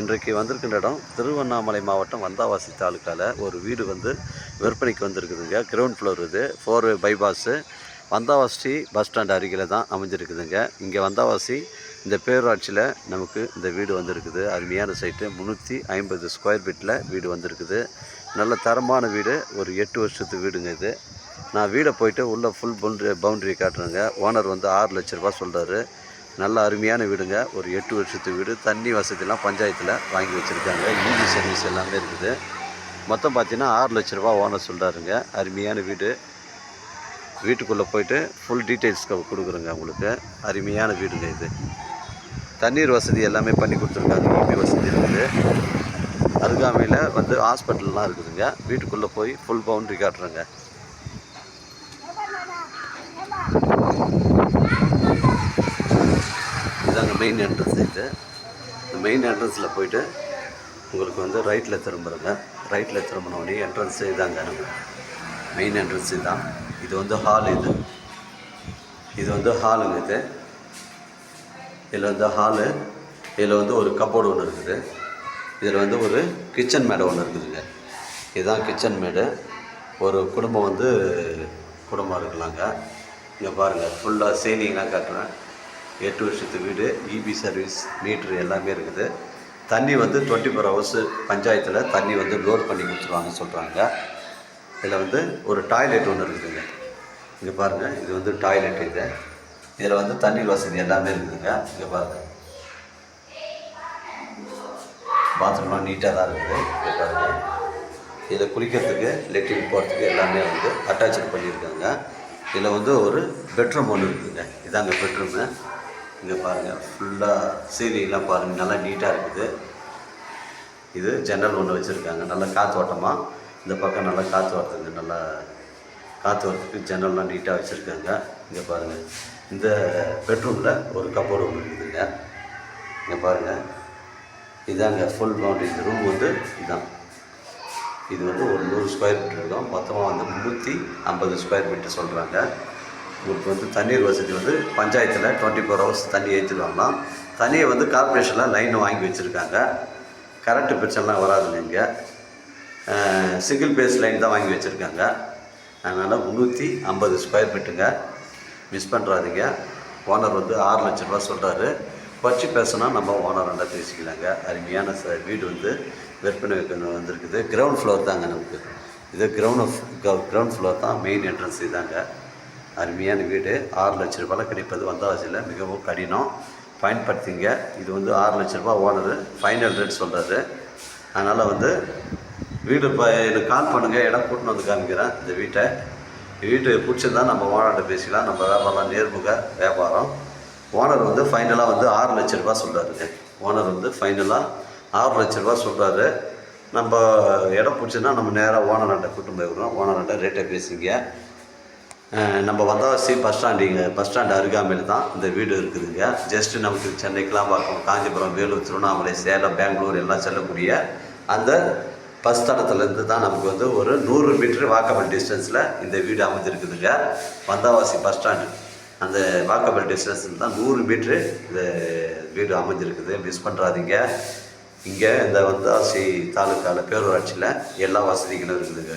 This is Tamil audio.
இன்றைக்கு வந்திருக்கின்ற இடம் திருவண்ணாமலை மாவட்டம் வந்தாவாசி தாலுக்காவில் ஒரு வீடு வந்து விற்பனைக்கு வந்திருக்குதுங்க. கிரவுண்ட் ஃப்ளோர் இது. Four bypass Vandavasi bus stand அருகில் தான் அமைஞ்சிருக்குதுங்க. இங்கே வந்தாவாசி இந்த பேரூராட்சியில் நமக்கு இந்த வீடு வந்திருக்குது. அருமையான சைட்டு முந்நூற்றி ஐம்பது ஸ்கொயர் ஃபீட்டில் வீடு வந்திருக்குது. நல்ல தரமான வீடு. ஒரு எட்டு வருஷத்து வீடுங்க இது. நான் வீடை போயிட்டு உள்ளே ஃபுல் பவுண்ட்ரி பவுண்ட்ரி காட்டுறேங்க. ஓனர் வந்து ஆறு லட்ச ரூபா சொல்கிறாரு நல்ல அருமையான வீடுங்க. ஒரு எட்டு வருஷத்து வீடு. தண்ணி வசதிலாம் பஞ்சாயத்தில் வாங்கி வச்சுருக்காங்க. ஈபி சர்வீஸ் எல்லாமே இருக்குது. மொத்தம் பார்த்தீங்கன்னா ஆறு லட்ச ரூபா ஓனர் சொல்கிறாருங்க அருமையான வீடு. வீட்டுக்குள்ளே போயிட்டு ஃபுல் டீட்டெயில்ஸ் கொடுக்குறேங்க உங்களுக்கு. அருமையான வீடுங்க இது. தண்ணீர் வசதி எல்லாமே பண்ணி கொடுத்துருக்காங்க. இபி வசதி இருக்குது. அருகாமையில் வந்து ஹாஸ்பிட்டல்லாம் இருக்குதுங்க. வீட்டுக்குள்ளே போய் ஃபுல் பவுண்ட்ரி காட்டுறேங்க இதாங்க மெயின் என்ட்ரன்ஸ் இது. இந்த மெயின் என்ட்ரன்ஸில் போயிட்டு உங்களுக்கு வந்து ரைட்டில் திரும்புறங்க. ரைட்டில் திரும்பினோடனே என்ட்ரன்ஸு இதாங்க நம்ம. மெயின் என்ட்ரன்ஸ் இதுதான் இது வந்து ஹால் இது. இது வந்து ஹாலுங்க இது. இதில் வந்து ஹாலு இதில் வந்து ஒரு கப்போர்டு ஒன்று இருக்குது. இதில் வந்து ஒரு கிச்சன் மேடை ஒன்று இருக்குதுங்க. இதுதான் கிச்சன் மேடு. ஒரு குடும்பம் வந்து குடும்பம் இருக்கலாங்க. இங்கே பாருங்கள் ஃபுல்லாக சீலிங்லாம் காட்டுறேன். எட்டு வருஷத்து வீடு இபி சர்வீஸ் மீட்ரு எல்லாமே இருக்குது. தண்ணி வந்து டுவெண்ட்டி ஃபோர் ஹவர்ஸு பஞ்சாயத்தில் தண்ணி வந்து லோட் பண்ணி கொடுத்துருவாங்கன்னு சொல்கிறாங்க இதில் வந்து ஒரு டாய்லெட் ஒன்று இருக்குதுங்க. இங்கே பாருங்கள் இது வந்து டாய்லெட் இது. இதில் வந்து தண்ணீர் வசதி எல்லாமே இருக்குதுங்க. இங்கே பாருங்கள் பாத்ரூம்லாம் நீட்டாக தான் இருக்குது. இங்கே பாருங்கள் இதில் குளிக்கிறதுக்கு லெட்டின் போகிறதுக்கு எல்லாமே வந்து அட்டாச்சு பண்ணியிருக்காங்க. இதில் வந்து ஒரு பெட்ரூம் ஒன்று இருக்குதுங்க. இதாங்க பெட்ரூமு இங்கே பாருங்கள் ஃபுல்லாக சீலிங்லாம் பாருங்கள் நல்லா நீட்டாக இருக்குது. இது ஜன்னல் ஒன்று வச்சுருக்காங்க. நல்லா காற்று ஓட்டமாக இந்த பக்கம் நல்லா காற்று வரதுங்க நல்லா காற்று வரதுக்கு ஜன்னல்லாம் நீட்டாக வச்சுருக்காங்க. இங்கே பாருங்கள் இந்த பெட்ரூமில் ஒரு கப்போர்டு ஒன்று இருக்குதுங்க. இங்கே பாருங்கள் இதாங்க ஃபுல் பவுண்டரி இந்த ரூம் வந்து இதுதான் இது வந்து ஒரு நூறு ஸ்கொயர் மீட்டர் இருக்கும். மொத்தமாக வந்து முந்நூற்றி ஐம்பது ஸ்கொயர் மீட்டர் சொல்கிறாங்க உங்களுக்கு வந்து தண்ணீர் வசதி வந்து பஞ்சாயத்தில் டுவெண்ட்டி ஃபோர் ஹவர்ஸ் தண்ணி ஏற்றிடுவாங்களாம் தண்ணியை வந்து கார்பரேஷனில் லைன் வாங்கி வச்சுருக்காங்க. கரண்ட்டு பிரச்சனைலாம் வராதுங்க இங்கே. சிங்கிள் பேஸ் லைன் தான் வாங்கி வச்சுருக்காங்க. அதனால் முந்நூற்றி ஐம்பது ஸ்கொயர் ஃபீட்டுங்க மிஸ் பண்ணுறாதீங்க ஓனர் வந்து ஆறு லட்ச ரூபா சொல்கிறாரு குறைச்சி பேசினா நம்ம ஓனர்கிட்ட பேசிக்கலாங்க. அருமையான ச வீடு வந்து விற்பனை வைக்கணும் வந்திருக்குது. கிரவுண்ட் ஃப்ளோர் தாங்க நமக்கு. இது கிரவுண்ட் கிரவுண்ட் ஃப்ளோர் தான் மெயின் என்ட்ரன்ஸ் இதாங்க. அருமையான வீடு. ஆறு லட்ச ரூபாயில் கிடைப்பது வந்தவாசியில் மிகவும் கடினம். பயன்படுத்திங்க. இது வந்து ஆறு லட்ச ரூபா ஓனரு. ஃபைனல் ரேட் சொல்கிறாரு அதனால் வந்து வீடு இப்போ எனக்கு கால் பண்ணுங்கள் இடம் கூட்டின்னு வந்து காமிக்கிறேன். இந்த வீட்டை. வீட்டு பிடிச்சிருந்தா நம்ம ஓனர்கிட்ட பேசிக்கலாம். நம்ம வியாபாரம் நேர்முக வியாபாரம். ஓனர் வந்து ஃபைனலாக வந்து ஆறு லட்ச ரூபா சொல்கிறாருங்க ஓனர் வந்து ஃபைனலாக ஆறு லட்ச ரூபா சொல்கிறாரு நம்ம இடம் பிடிச்சிருந்தா நம்ம நேராக ஓனர்கிட்ட கூட்டு போய்க்கிறோம் ஓனர்கிட்ட ரேட்டை பேசிங்க. நம்ம வந்தாவாசி பஸ் ஸ்டாண்டிங்க பஸ் ஸ்டாண்ட் அருகாமையில் தான் இந்த வீடு இருக்குதுங்க. ஜஸ்ட்டு நமக்கு சென்னைக்கெலாம் பார்க்கணும் காஞ்சிபுரம் வேலூர் திருவண்ணாமலை சேலம் பெங்களூர் எல்லாம் செல்லக்கூடிய அந்த பஸ் தடத்துலேருந்து தான் நமக்கு வந்து ஒரு நூறு மீட்டர் வாக்கபிள் டிஸ்டன்ஸில் இந்த வீடு அமைஞ்சிருக்குதுங்க. Vandavasi bus stand. அந்த வாக்கபிள் டிஸ்டன்ஸில் தான் நூறு மீட்ரு இந்த வீடு அமைஞ்சிருக்குது. மிஸ் பண்ணுறாதீங்க இங்கே இந்த வந்தாசி தாலுக்காவில் பேரூராட்சியில் எல்லா வசதிகளும் இருக்குதுங்க.